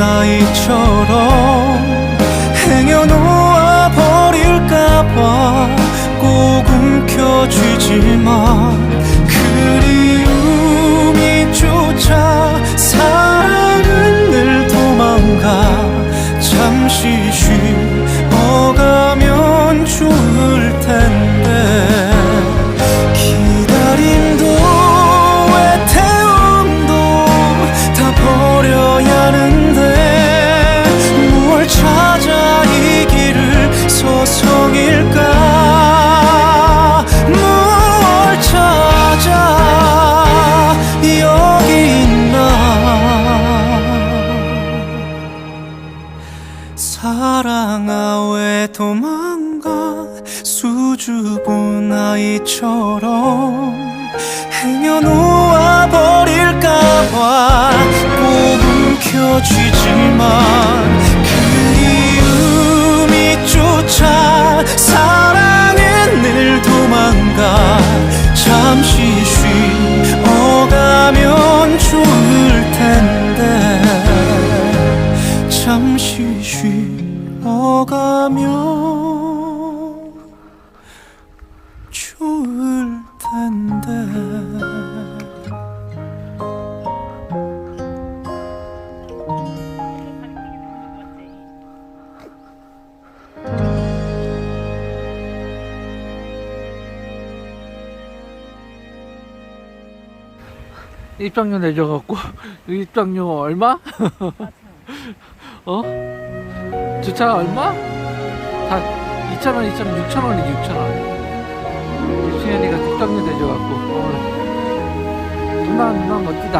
아이처럼 행여놓아 버릴까봐 꼭 움켜쥐지만 사랑아 왜 도망가 수줍은 아이처럼 행여놓아 버릴까봐 꼭 움켜쥐지만 그리움이 쫓아 사랑은 늘 도망가 입장료 내줘갖고 입장료 얼마? 어? 주차 얼마? 다 2,000원, 2,000원, 6,000원이지 6,000원 수현이가 입장료 내줘갖고 어. 누나 누나 멋지다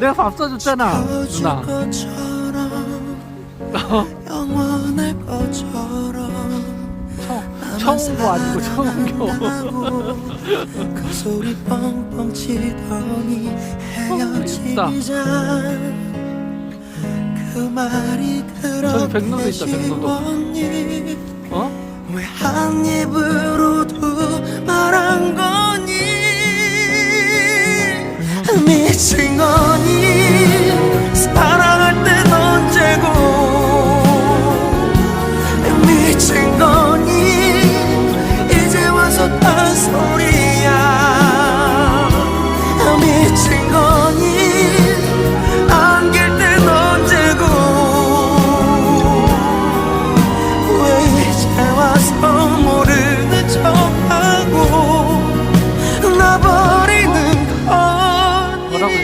내가 밥 사줬잖아 누나 어? 영원할 것처럼 청, 청도 아니고 청교 그 소리 뻥뻥 치더니 예쁘다. 헤어지자 그 말이 저기 백로도 있다, 백로도. 어? 왜한 입으로도 말한 거니 미친 거니 왜 잡아서 모르는 척하고 나 버리는 거니?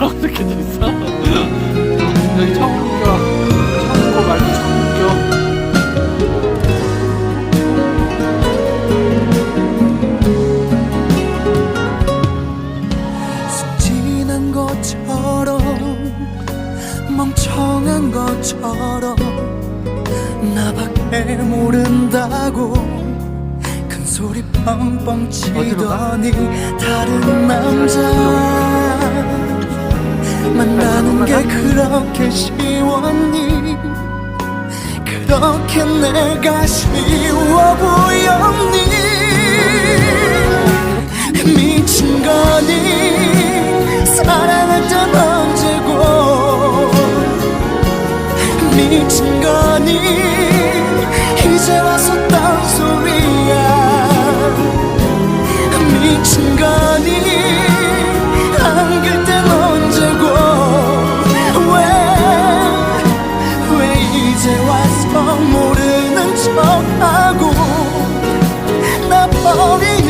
여기 처음 어디더니 다른 남자. 만나는 게 그렇게 쉬웠니? 그렇게 내가 쉬워 보였니? 미친 거니? 사랑할 땐 언제고? 미친 거니? 이제 와서 딴소리야. 이 순간이 안 그땐 언제고 왜, 이제 와서 모르는 척하고 나 버리는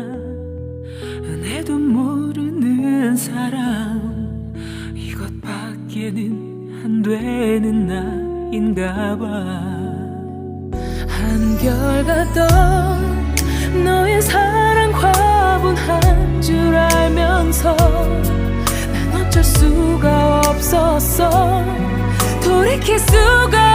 은혜도 모르는 사람. 이것밖에는 안 되는 나인가 봐. 한결 같던 너의 사랑 과분한 줄 알면서 난 어쩔 수가 없었어. 돌이킬 수가